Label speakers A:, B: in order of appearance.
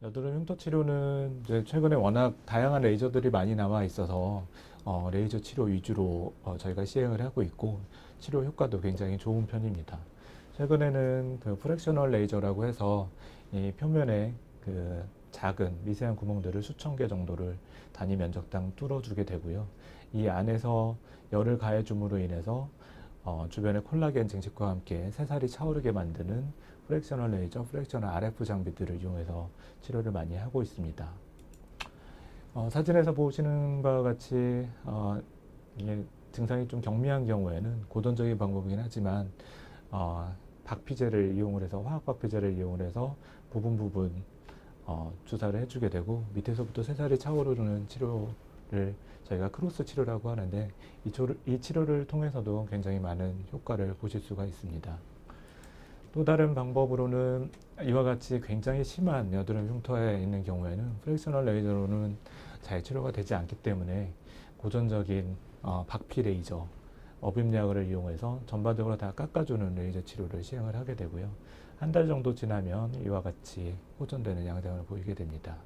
A: 여드름 흉터 치료는 최근에 워낙 다양한 레이저들이 많이 나와 있어서 어, 레이저 치료 위주로 어, 저희가 시행을 하고 있고 치료 효과도 굉장히 좋은 편입니다. 최근에는 그 프랙셔널 레이저라고 해서 이 표면에 그 작은 미세한 구멍들을 수천 개 정도를 단위 면적당 뚫어주게 되고요. 이 안에서 열을 가해줌으로 인해서 어, 주변의 콜라겐 증식과 함께 새살이 차오르게 만드는 프랙셔널 레이저, 프랙셔널 RF 장비들을 이용해서 치료를 많이 하고 있습니다. 어, 사진에서 보시는 바와 같이 어, 증상이 좀 경미한 경우에는 고전적인 방법이긴 하지만 어, 박피제를 이용을 해서 화학 박피제를 이용을 해서 부분 부분 어, 주사를 해주게 되고 밑에서부터 새살이 차오르는 치료 를 저희가 크로스 치료라고 하는데 이, 초, 이 치료를 통해서도 굉장히 많은 효과를 보실 수가 있습니다. 또 다른 방법으로는 이와 같이 굉장히 심한 여드름 흉터에 있는 경우에는 프랙셔널 레이저로는 잘 치료가 되지 않기 때문에 고전적인 어, 박피 레이저, 어빔약을 이용해서 전반적으로 다 깎아주는 레이저 치료를 시행을 하게 되고요. 한 달 정도 지나면 이와 같이 호전되는 양상을 보이게 됩니다.